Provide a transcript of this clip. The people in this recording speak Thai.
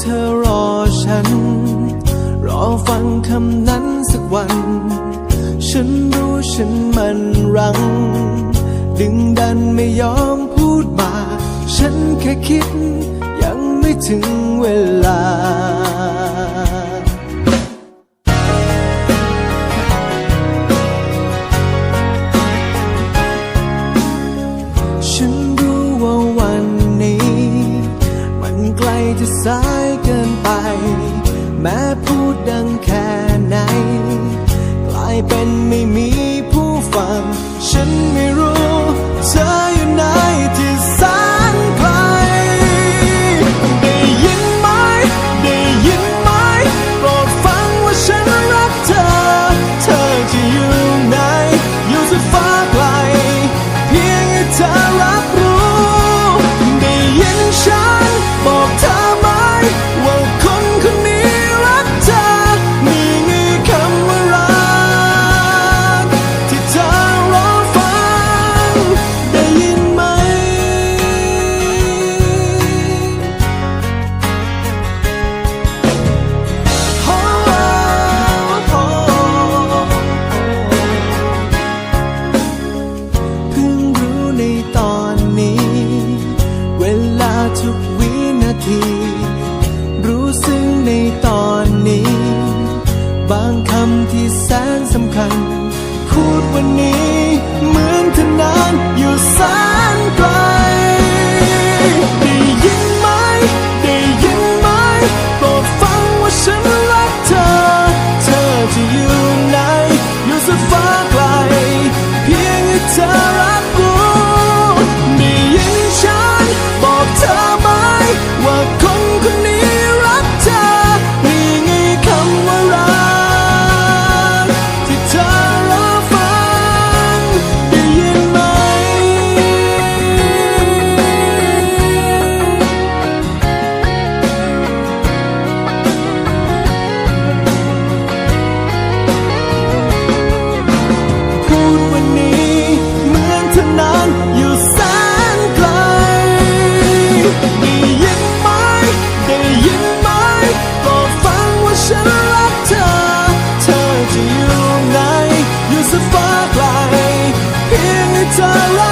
เธอรอฉัน รอฟังคำนั้นสักวัน ฉันรู้ฉันมันรัง ดึงดันไม่ยอมพูดมา ฉันแค่คิดยังไม่ถึงเวลาฉันรู้ว่าวันนี้มันไกลจะสาย เป็นไม่มีผู้ฟัง ฉันไม่ could we need ฉันรักเธอ เธอจะอยู่ไหนอยู่สฟ้าไกลเพียงให้เธอรัก